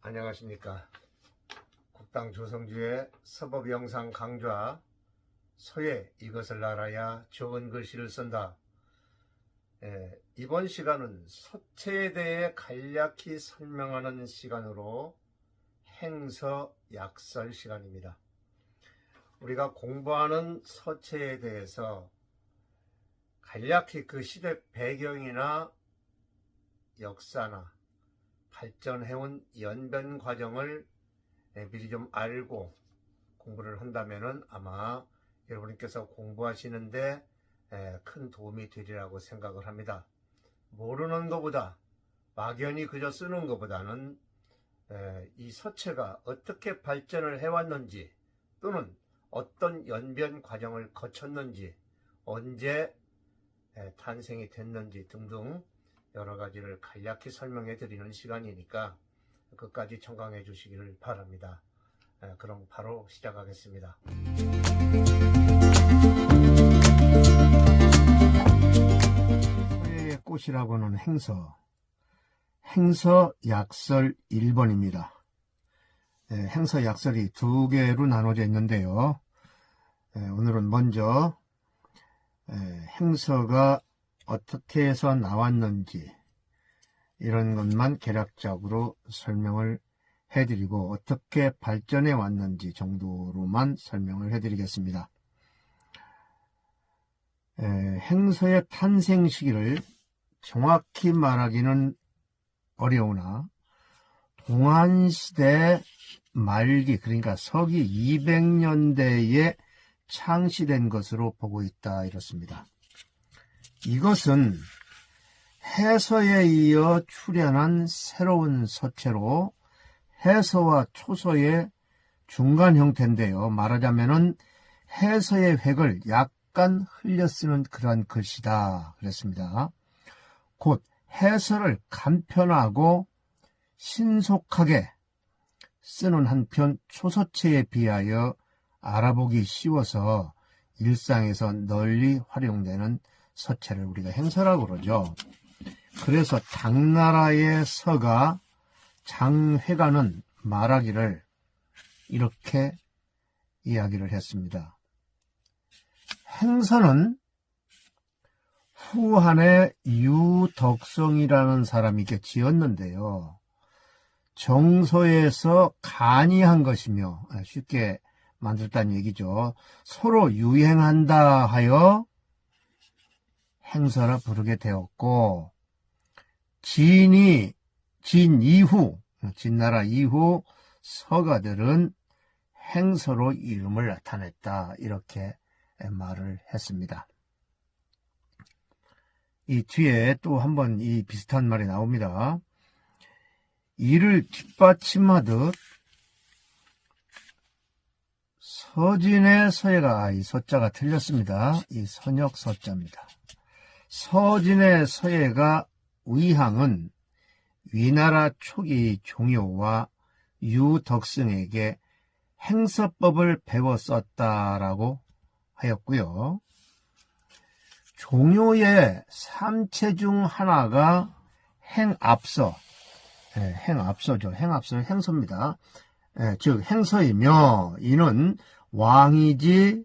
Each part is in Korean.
안녕하십니까. 국당 조성주의 서법 영상 강좌 서예 이것을 알아야 좋은 글씨를 쓴다. 예, 이번 시간은 서체에 대해 간략히 설명하는 시간으로 행서 약설 시간입니다. 우리가 공부하는 서체에 대해서 간략히 그 시대 배경이나 역사나 발전해온 연변 과정을 예, 미리 좀 알고 공부를 한다면은 아마 여러분께서 공부하시는데 예, 큰 도움이 되리라고 생각을 합니다. 모르는 것보다 막연히 그저 쓰는 것보다는 예, 이 서체가 어떻게 발전을 해왔는지 또는 어떤 연변 과정을 거쳤는지 언제 예, 탄생이 됐는지 등등 여러 가지를 간략히 설명해 드리는 시간이니까 끝까지 청강해 주시기를 바랍니다. 예, 그럼 바로 시작하겠습니다. 서예의 꽃이라고는 행서, 행서 약설 1번입니다. 예, 행서 약설이 두 개로 나눠져 있는데요. 예, 오늘은 먼저 예, 행서가 어떻게 해서 나왔는지 이런 것만 개략적으로 설명을 해드리고 어떻게 발전해 왔는지 정도로만 설명을 해드리겠습니다. 에, 행서의 탄생 시기를 정확히 말하기는 어려우나 동안시대 말기 그러니까 서기 200년대에 창시된 것으로 보고 있다 이렇습니다. 이것은 해서에 이어 출현한 새로운 서체로 해서와 초서의 중간 형태인데요. 말하자면은 해서의 획을 약간 흘려 쓰는 그러한 글씨다. 그랬습니다. 곧 해서를 간편하고 신속하게 쓰는 한편 초서체에 비하여 알아보기 쉬워서 일상에서 널리 활용되는 서체를 우리가 행서라고 그러죠. 그래서 당나라의 서가 장회가는 말하기를 이렇게 이야기를 했습니다. 행서는 후한에 유덕성이라는 사람이 이렇게 지었는데요. 정서에서 간이한 것이며 쉽게 만들었다는 얘기죠. 서로 유행한다 하여 행서라 부르게 되었고 진이 진 이후 진나라 이후 서가들은 행서로 이름을 나타냈다 이렇게 말을 했습니다. 이 뒤에 또 한 번 이 비슷한 말이 나옵니다. 이를 뒷받침하듯 서진의 서예가 이 서자가 틀렸습니다. 이 선역 서자입니다. 서진의 서예가 위항은 위나라 초기 종효와 유덕승에게 행서법을 배워 썼다라고 하였고요. 종효의 삼체 중 하나가 행압서, 예, 행압서죠. 행압서는 행서입니다. 예, 즉 행서이며 이는 왕이지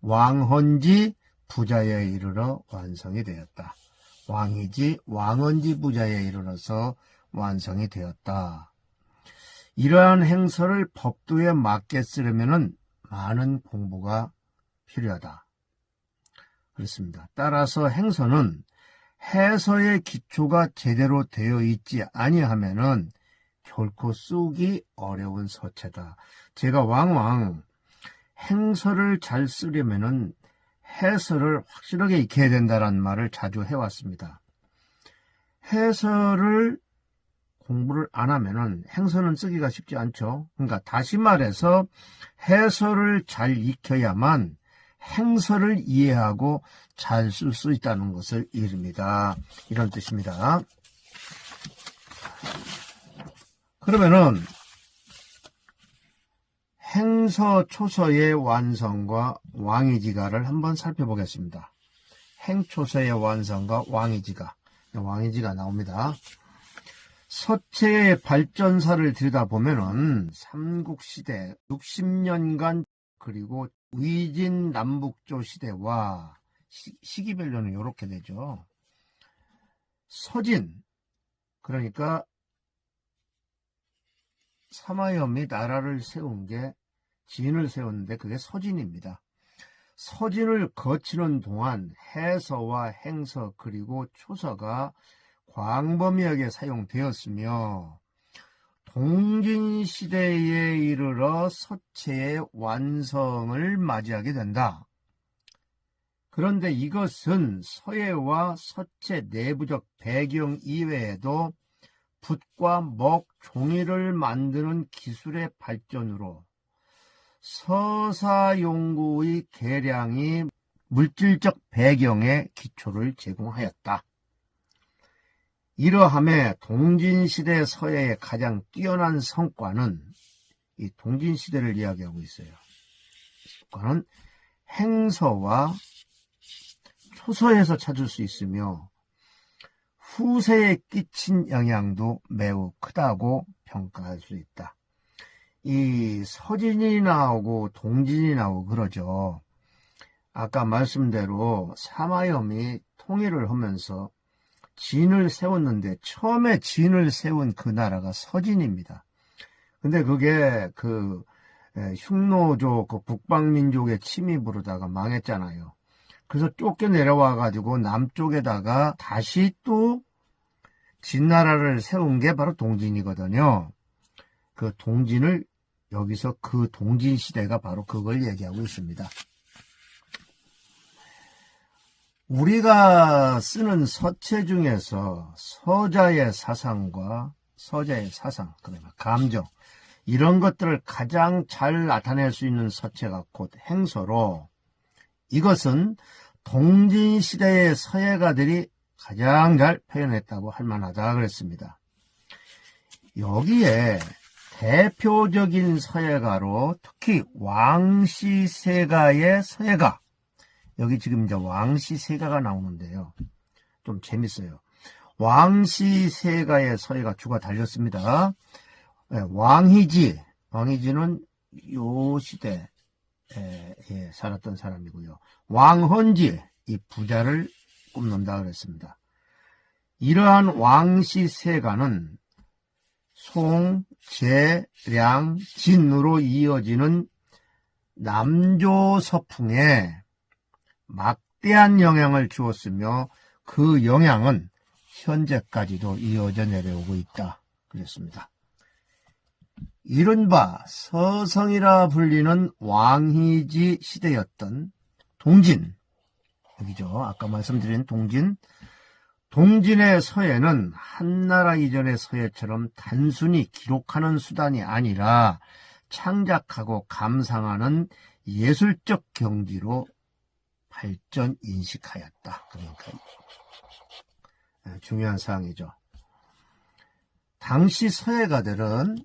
왕헌지 부자에 이르러 완성이 되었다. 왕이지 왕헌지 부자에 이르러서 완성이 되었다. 이러한 행서를 법도에 맞게 쓰려면 많은 공부가 필요하다. 그렇습니다. 따라서 행서는 해서의 기초가 제대로 되어 있지 아니하면은 결코 쓰기 어려운 서체다. 제가 왕왕 행서를 잘 쓰려면은 해설을 확실하게 익혀야 된다는 말을 자주 해왔습니다. 해설을 공부를 안 하면은 행서는 쓰기가 쉽지 않죠. 그러니까 다시 말해서 해설을 잘 익혀야만 행서를 이해하고 잘 쓸 수 있다는 것을 이릅니다. 이런 뜻입니다. 그러면은 행서 초서의 완성과 왕이지가를 한번 살펴보겠습니다. 행초서의 완성과 왕이지가 왕이지가 나옵니다. 서체의 발전사를 들여다보면은 삼국시대 60년간 그리고 위진 남북조 시대와 시, 시기별로는 이렇게 되죠. 서진 그러니까 사마염이 나라를 세운 게 진을 세웠는데 그게 서진입니다. 서진을 거치는 동안 해서와 행서 그리고 초서가 광범위하게 사용되었으며 동진시대에 이르러 서체의 완성을 맞이하게 된다. 그런데 이것은 서예와 서체 내부적 배경 이외에도 붓과 먹, 종이를 만드는 기술의 발전으로 서사용구의 개량이 물질적 배경에 기초를 제공하였다. 이러함에 동진시대 서예의 가장 뛰어난 성과는 이 동진시대를 이야기하고 있어요. 성과는 행서와 초서에서 찾을 수 있으며 후세에 끼친 영향도 매우 크다고 평가할 수 있다. 이 서진이 나오고 동진이 나오고 그러죠. 아까 말씀대로 사마염이 통일을 하면서 진을 세웠는데 처음에 진을 세운 그 나라가 서진입니다. 근데 그게 그 흉노조 그 북방민족의 침입으로다가 망했잖아요. 그래서 쫓겨 내려와 가지고 남쪽에다가 다시 또 진나라를 세운 게 바로 동진이거든요. 그 동진을 여기서 그 동진 시대가 바로 그걸 얘기하고 있습니다. 우리가 쓰는 서체 중에서 서자의 사상과 서자의 사상, 그러면 감정, 이런 것들을 가장 잘 나타낼 수 있는 서체가 곧 행서로 이것은 동진 시대의 서예가들이 가장 잘 표현했다고 할 만하다 그랬습니다. 여기에 대표적인 서예가로 특히 왕시세가의 서예가 여기 지금 이제 왕시세가가 나오는데요. 좀 재밌어요. 왕시세가의 서예가 주가 달렸습니다. 예, 왕희지, 왕희지는 요 시대에 예, 살았던 사람이고요. 왕헌지, 이 부자를 꼽는다 그랬습니다. 이러한 왕시세가는 송, 제, 량, 진으로 이어지는 남조 서풍에 막대한 영향을 주었으며 그 영향은 현재까지도 이어져 내려오고 있다. 그랬습니다. 이른바 서성이라 불리는 왕희지 시대였던 동진, 여기죠. 아까 말씀드린 동진. 동진의 서예는 한나라 이전의 서예처럼 단순히 기록하는 수단이 아니라 창작하고 감상하는 예술적 경지로 발전 인식하였다. 그러니까 중요한 사항이죠. 당시 서예가들은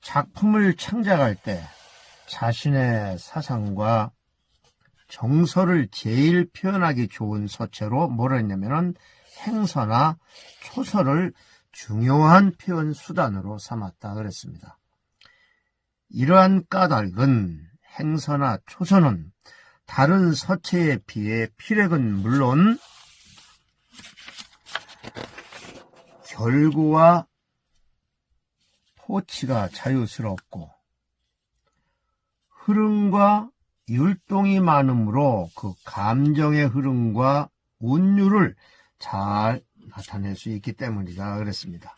작품을 창작할 때 자신의 사상과 정서를 제일 표현하기 좋은 서체로 뭐라 했냐면은 행서나 초서를 중요한 표현 수단으로 삼았다 그랬습니다. 이러한 까닭은 행서나 초서는 다른 서체에 비해 필액은 물론 결구와 포치가 자유스럽고 흐름과 율동이 많으므로 그 감정의 흐름과 운율을 잘 나타낼 수 있기 때문이다 그랬습니다.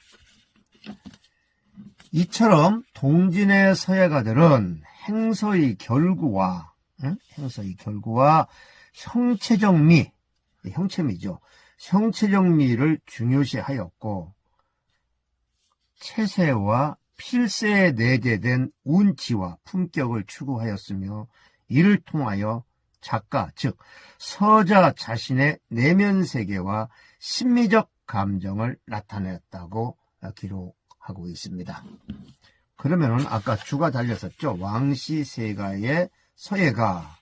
이처럼 동진의 서예가들은 행서의 결구와 응? 행서의 결구와 형체적 미, 형체미죠. 형체적 미를 중요시하였고 체세와 필세에 내재된 운치와 품격을 추구하였으며 이를 통하여 작가, 즉 서자 자신의 내면 세계와 심미적 감정을 나타냈다고 기록하고 있습니다. 그러면은 아까 주가 달렸었죠. 왕시세가의 서예가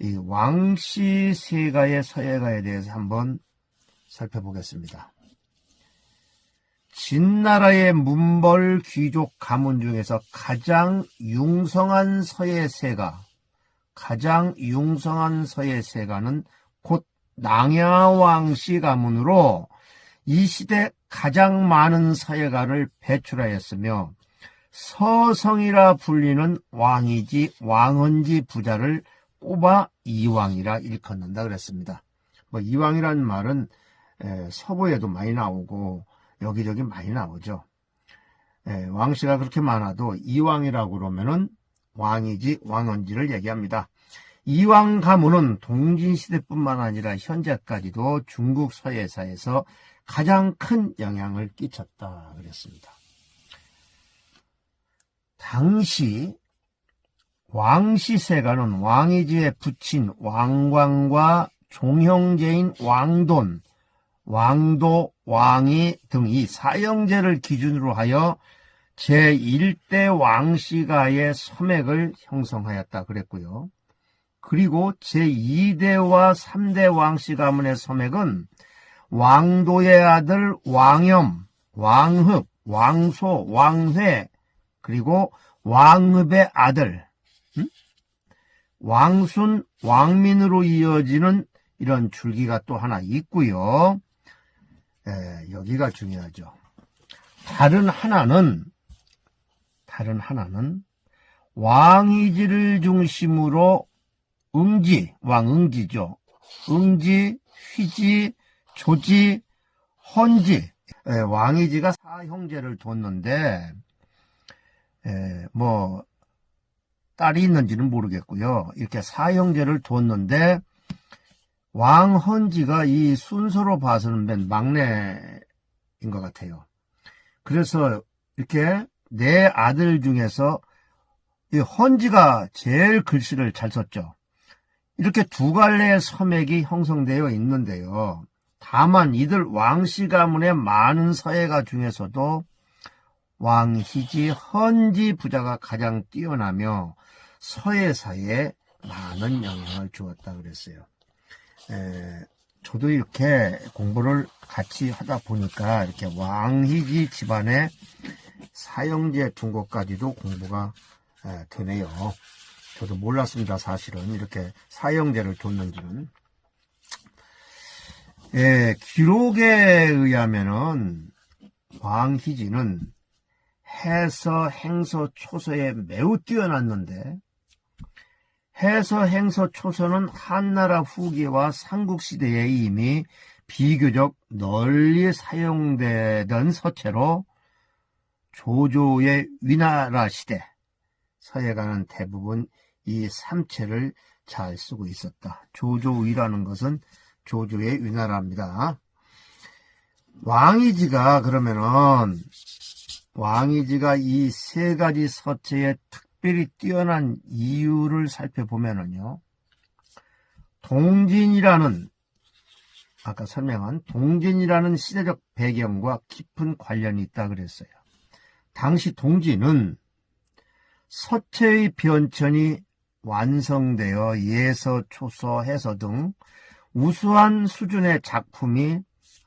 이 왕시세가의 서예가에 대해서 한번 살펴보겠습니다. 진나라의 문벌 귀족 가문 중에서 가장 융성한 서예 세가 가장 융성한 서예 세가는 곧 낭야왕씨 가문으로 이 시대 가장 많은 서예가를 배출하였으며 서성이라 불리는 왕이지 왕언지 부자를 꼽아 이왕이라 일컫는다 그랬습니다. 뭐 이왕이라는 말은 에, 서부에도 많이 나오고 여기저기 많이 나오죠. 에, 왕씨가 그렇게 많아도 이왕이라고 그러면은 왕이지 왕언지를 얘기합니다. 이왕 가문은 동진시대뿐만 아니라 현재까지도 중국 서예사에서 가장 큰 영향을 끼쳤다 그랬습니다. 당시 왕시세가는 왕이지에 붙인 왕광과 종형제인 왕돈, 왕도, 왕이 등 이 사형제를 기준으로 하여 제1대 왕시가의 서맥을 형성하였다 그랬고요. 그리고 제2대와 3대 왕씨 가문의 서맥은 왕도의 아들 왕염, 왕흡, 왕소, 왕회, 그리고 왕흡의 아들, 음? 왕순, 왕민으로 이어지는 이런 줄기가 또 하나 있고요. 에, 여기가 중요하죠. 다른 하나는 다른 하나는 왕이지를 중심으로 응지, 왕응지죠. 응지, 휘지, 조지, 헌지. 에, 왕이지가 사형제를 뒀는데 에, 뭐 딸이 있는지는 모르겠고요. 이렇게 사형제를 뒀는데 왕헌지가 이 순서로 봐서는 맨 막내인 것 같아요. 그래서 이렇게 내 아들 중에서 이 헌지가 제일 글씨를 잘 썼죠. 이렇게 두 갈래의 서맥이 형성되어 있는데요. 다만 이들 왕씨 가문의 많은 서예가 중에서도 왕희지 헌지 부자가 가장 뛰어나며 서예사에 많은 영향을 주었다 그랬어요. 에, 저도 이렇게 공부를 같이 하다 보니까 이렇게 왕희지 집안의 사형제 중고까지도 공부가 에, 되네요. 저도 몰랐습니다. 사실은 이렇게 사형제를 뒀는지는. 예, 기록에 의하면은 왕희지는 해서 행서 초서에 매우 뛰어났는데 해서 행서 초서는 한나라 후기와 삼국시대에 이미 비교적 널리 사용되던 서체로 조조의 위나라 시대 서예가는 대부분 이 삼체를 잘 쓰고 있었다. 조조위라는 것은 조조의 위나라입니다. 왕이지가 그러면은 왕이지가 이 세 가지 서체에 특별히 뛰어난 이유를 살펴보면은요. 동진이라는 아까 설명한 동진이라는 시대적 배경과 깊은 관련이 있다 그랬어요. 당시 동진은 서체의 변천이 완성되어 예서, 초서, 해서 등 우수한 수준의 작품이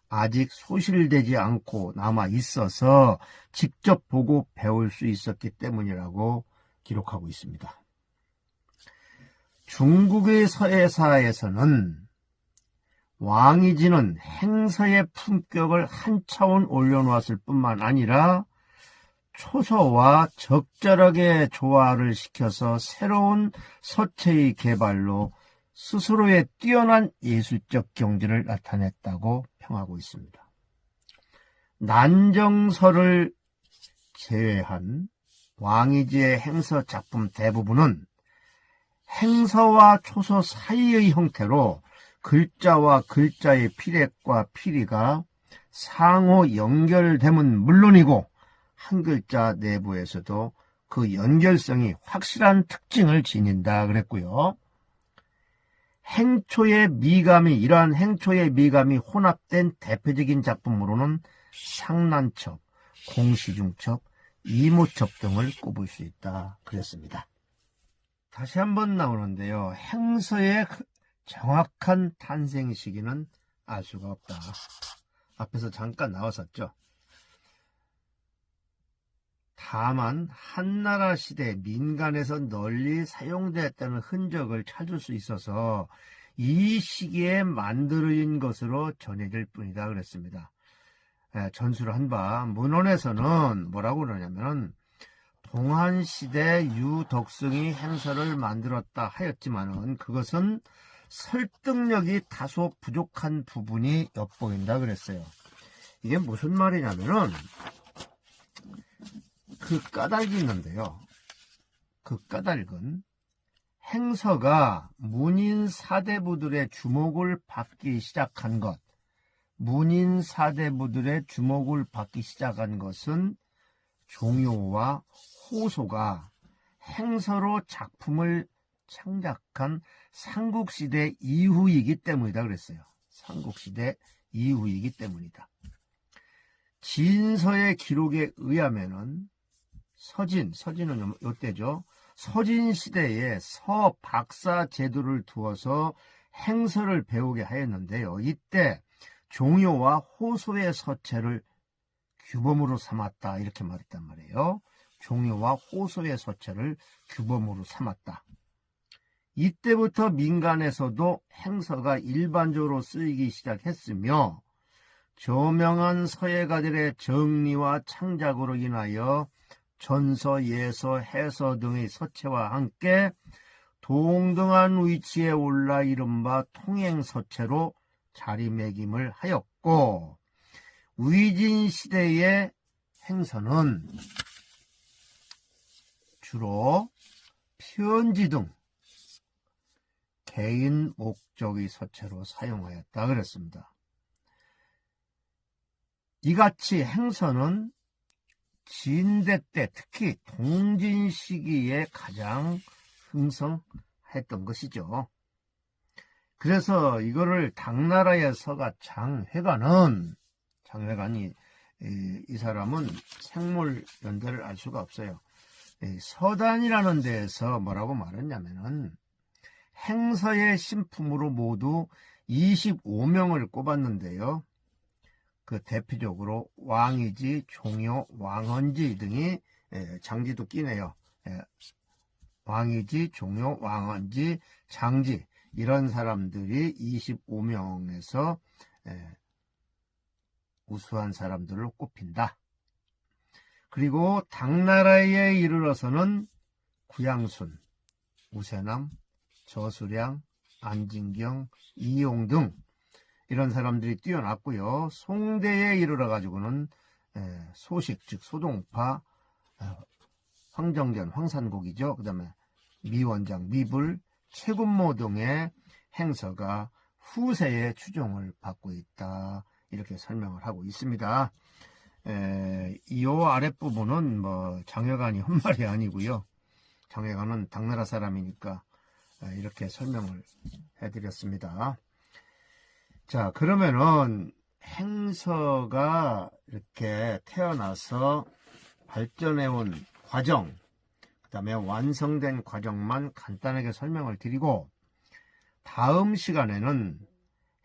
아직 소실되지 않고 남아 있어서 직접 보고 배울 수 있었기 때문이라고 기록하고 있습니다. 중국의 서예사에서는 왕이지는 행서의 품격을 한 차원 올려놓았을 뿐만 아니라 초서와 적절하게 조화를 시켜서 새로운 서체의 개발로 스스로의 뛰어난 예술적 경지를 나타냈다고 평하고 있습니다. 난정서를 제외한 왕이지의 행서 작품 대부분은 행서와 초서 사이의 형태로 글자와 글자의 피렉과 피리가 상호 연결됨은 물론이고 한 글자 내부에서도 그 연결성이 확실한 특징을 지닌다 그랬고요. 행초의 미감이 이러한 행초의 미감이 혼합된 대표적인 작품으로는 상난첩, 공시중첩, 이모첩 등을 꼽을 수 있다 그랬습니다. 다시 한번 나오는데요. 행서의 정확한 탄생 시기는 알 수가 없다. 앞에서 잠깐 나왔었죠. 다만 한나라 시대 민간에서 널리 사용되었다는 흔적을 찾을 수 있어서 이 시기에 만들어진 것으로 전해질 뿐이다 그랬습니다. 예, 전수를 한 바 문헌에서는 뭐라고 그러냐면은 동한 시대 유덕승이 행서를 만들었다 하였지만은 그것은 설득력이 다소 부족한 부분이 엿보인다 그랬어요. 이게 무슨 말이냐면은 그 까닭이 있는데요. 그 까닭은 행서가 문인 사대부들의 주목을 받기 시작한 것, 문인 사대부들의 주목을 받기 시작한 것은 종효와 호소가 행서로 작품을 창작한 삼국시대 이후이기 때문이다 그랬어요. 삼국시대 이후이기 때문이다. 진서의 기록에 의하면은 서진, 서진은 요- 요때죠. 서진 시대에 서 박사 제도를 두어서 행서를 배우게 하였는데요. 이때 종효와 호소의 서체를 규범으로 삼았다 이렇게 말했단 말이에요. 종효와 호소의 서체를 규범으로 삼았다. 이때부터 민간에서도 행서가 일반적으로 쓰이기 시작했으며 저명한 서예가들의 정리와 창작으로 인하여 전서, 예서, 해서 등의 서체와 함께 동등한 위치에 올라 이른바 통행서체로 자리매김을 하였고 위진 시대의 행서는 주로 편지 등 개인 목적의 서체로 사용하였다 그랬습니다. 이같이 행서는 진대 때 특히 동진 시기에 가장 흥성했던 것이죠. 그래서 이거를 당나라의 서가 장회관은 장회관이 이, 이 사람은 생물 연대를 알 수가 없어요. 이 서단이라는 데에서 뭐라고 말했냐면은 행서의 신품으로 모두 25명을 꼽았는데요. 그 대표적으로 왕이지, 종효, 왕언지 등이 예, 장지도 끼네요. 예, 왕이지, 종효, 왕언지, 장지 이런 사람들이 25명에서 예, 우수한 사람들을 꼽힌다. 그리고 당나라에 이르러서는 구양순, 우세남, 저수량, 안진경, 이용 등 이런 사람들이 뛰어났고요. 송대에 이르러 가지고는 에, 소식 즉 소동파, 에, 황정전, 황산곡이죠. 그 다음에 미원장, 미불, 최군모 등의 행서가 후세의 추종을 받고 있다. 이렇게 설명을 하고 있습니다. 에, 이 아랫부분은 뭐 장여관이 한 말이 아니고요. 장여관은 당나라 사람이니까 에, 이렇게 설명을 해드렸습니다. 자, 그러면은 행서가 이렇게 태어나서 발전해온 과정, 그 다음에 완성된 과정만 간단하게 설명을 드리고, 다음 시간에는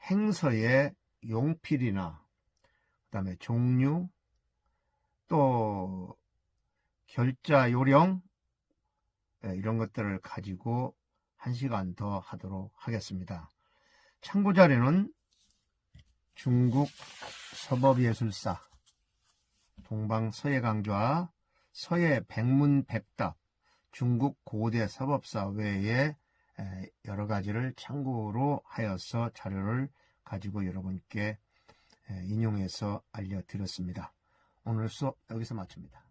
행서의 용필이나, 그 다음에 종류, 또 결자 요령, 예, 이런 것들을 가지고 한 시간 더 하도록 하겠습니다. 참고 자료는 중국 서법예술사 동방 서예 강좌 서예 백문백답 중국 고대 서법사 외에 에, 여러 가지를 참고로 하여서 자료를 가지고 여러분께 에, 인용해서 알려드렸습니다. 오늘 수업 여기서 마칩니다.